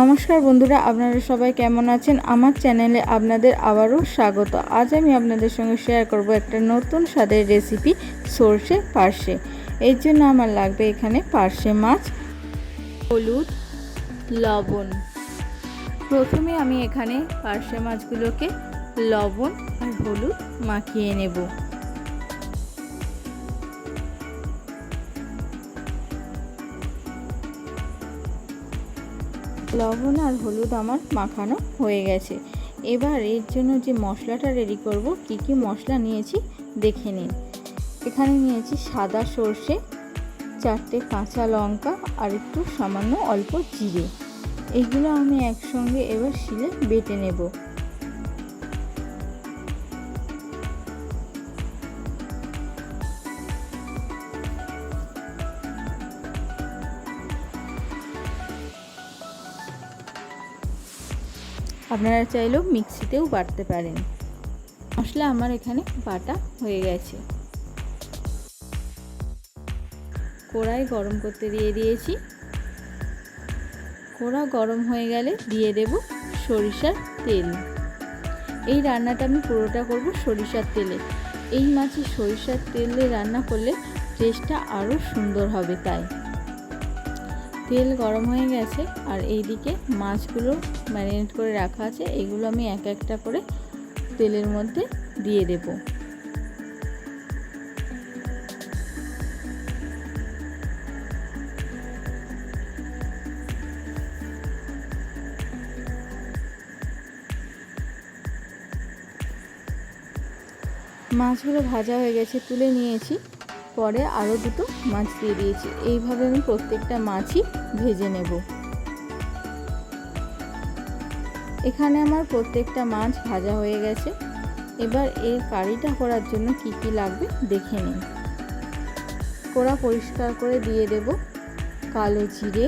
নমস্কার বন্ধুরা, আপনারা সবাই কেমন আছেন? আমার চ্যানেলে আপনাদের আবারও স্বাগত। আজ আমি আপনাদের সঙ্গে শেয়ার করব একটা নতুন স্বাদের রেসিপি সর্ষে পার্শে। এর জন্য আমার লাগবে এখানে পার্শে মাছ, হলুদ, লবণ। প্রথমে আমি এখানে পার্শে মাছগুলোকে লবণ আর হলুদ মাখিয়ে নেব। লবণ আর হলুদ আমার মাখানো হয়ে গেছে। এবার এর জন্য যে মশলাটা রেডি করব, কি কি মশলা নিয়েছি দেখে নিন। এখানে নিয়েছি সাদা সর্ষে, চারটে কাঁচা লঙ্কা আর একটু সামান্য অল্প জিরে। এগুলো আমি একসঙ্গে এবার শিলে বেটে নেব। আপনারা চাইলেও মিক্সিতেও বাটতে পারেন। মশলা আমার এখানে বাটা হয়ে গেছে। কড়াই গরম করতে দিয়ে দিয়েছি। কড়া গরম হয়ে গেলে দিয়ে দেব সরিষার তেল। এই রান্নাটা আমি পুরোটা করব সরিষার তেলে। এই মাছে সরিষার তেলে রান্না করলে টেস্টটা আরও সুন্দর হবে তাই। তেল গরম হয়ে গেছে আর এইদিকে মাছগুলো ম্যারিনেট করে রাখা আছে। এগুলো আমি এক একটা করে তেলের মধ্যে দিয়ে দেব। মাছগুলো ভাজা হয়ে গেছে, তুলে নিয়েছি। পরে আরও দুটো মাছ দিয়ে দিয়েছি। এইভাবে আমি প্রত্যেকটা মাছই ভেজে নেব। এখানে আমার প্রত্যেকটা মাছ ভাজা হয়ে গেছে। এবার এর কারিটা করার জন্য কি কি লাগবে দেখে নিন কোড়া পরিষ্কার করে দিয়ে দেব। কালো জিরে।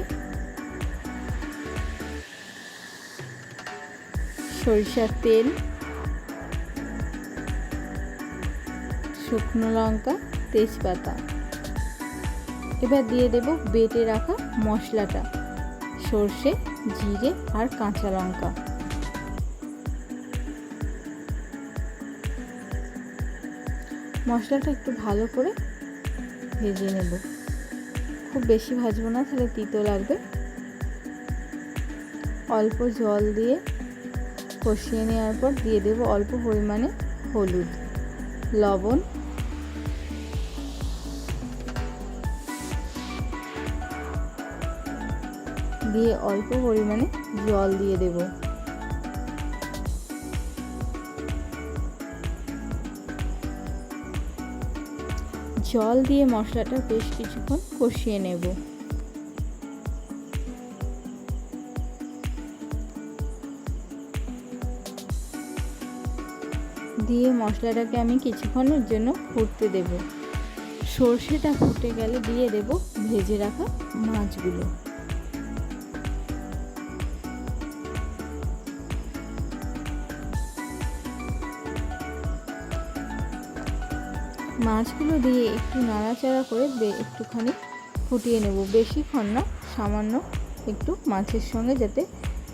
সরিষার তেল। শুকনো লঙ্কা। তেজপাতা। এবার দিয়ে দেব বেটে রাখা মশলাটা, সর্ষে, জিরে আর কাঁচা লঙ্কা। মশলাটা একটু ভালো করে ভেজে নেব। খুব বেশি ভাজবো না, তাহলে তিতো লাগবে। অল্প জল দিয়ে কষিয়ে নেওয়ার পর দিয়ে দেব অল্প পরিমাণে হলুদ, লবণ দিয়ে অল্প পরিমাণে জল দিয়ে দেব। জল দিয়ে মশলাটা বেশ কিছুক্ষণ কষিয়ে নেব। দিয়ে মশলাটাকে আমি কিছুক্ষণের জন্য ফুটতে দেব। সর্ষেটা ফুটে গেলে দিয়ে দেব ভেজে রাখা মাছগুলো। মাছগুলো দিয়ে একটু নাড়াচাড়া করে একটুখানি ফুটিয়ে নেব। বেশিক্ষণ না, সামান্য একটু মাছের সঙ্গে যাতে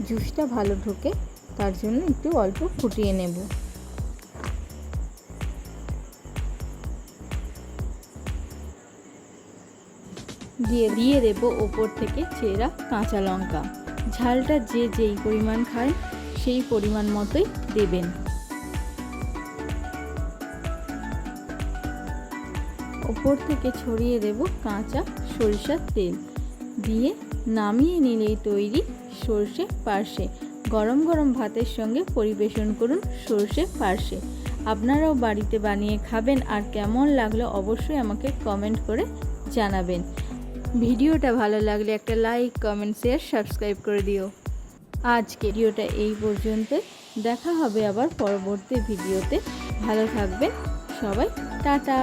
জুসটা ভালো ঢোকে, তার জন্য একটু অল্প ফুটিয়ে নেব। দিয়ে দিয়ে দেবো ওপর থেকে চেরা কাঁচা লঙ্কা। ঝালটা যে যেই পরিমাণ খায়, সেই পরিমাণ মতোই দেবেন। ওপর থেকে ছড়িয়ে দেব কাঁচা সরিষার তেল। দিয়ে নামিয়ে নিলেই তৈরি সর্ষে পার্শে গরম গরম ভাতের সঙ্গে পরিবেশন করুন সর্ষে পার্শে আপনারাও বাড়িতে বানিয়ে খাবেন আর কেমন লাগল অবশ্যই আমাকে কমেন্ট করে জানাবেন। ভিডিওটা ভালো লাগলে একটা লাইক, কমেন্ট, শেয়ার, সাবস্ক্রাইব করে দিও। আজকে ভিডিওটা এই পর্যন্ত। দেখা হবে আবার পরবর্তী ভিডিওতে। ভালো থাকবেন সবাই। টাটা।